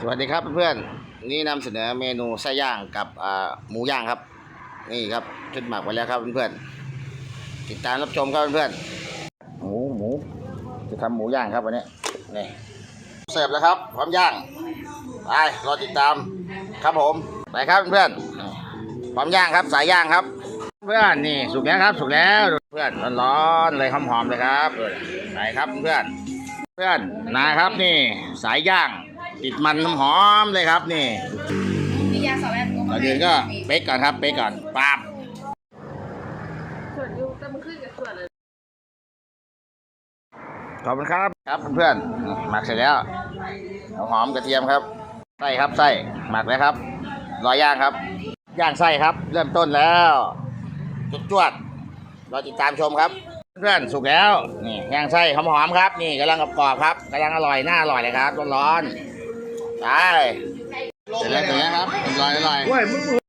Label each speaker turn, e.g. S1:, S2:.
S1: สวัสดีครับเพื่อนๆนี่นำเสนอเมนูไส้ย่างกับหมูย่างครับ นี่ครับชุดหมักไว้แล้วครับเพื่อนๆติดตามรับชมครับเพื่อนๆหมูหมูจะทำหมูย่างครับวันนี้นี่เสิร์ฟแล้วครับพร้อมย่างไปรอติดตามครับผมไปครับเพื่อนๆพร้อมย่างครับสายย่างครับ เพื่อนนี่สุกแล้วครับสุกแล้วเพื่อนร้อนๆเลยหอมๆเลยครับไปครับเพื่อนเพื่อนนะครับนี่สายย่าง ติดมันน้ำหอมเลยครับนี่
S2: มียาสอบแอน
S1: ก่อนอื่นก็เป๊กก่อนครับ เป๊กก่อนปั๊บ
S2: ส่วนยูแต่มันขึ้นกับส่วนเลย
S1: ขอบคุณครับครับเพื่อนๆหมักเสร็จแล้วหัวหอมกระเทียมครับไส้ครับไส้หมักแล้วครับรอย่างครับ ย่างไส้ครับ เริ่มต้นแล้วจุดจวดรอติดตามชมครับ เพื่อนสุกแล้วนี่ย่างไส้หอมๆครับ นี่กำลังกรอบๆครับกำลังอร่อยน่าอร่อยเลยครับร้อนๆ ไปเสร็จแล้วเสร็จแล้วครับอร่อยลอย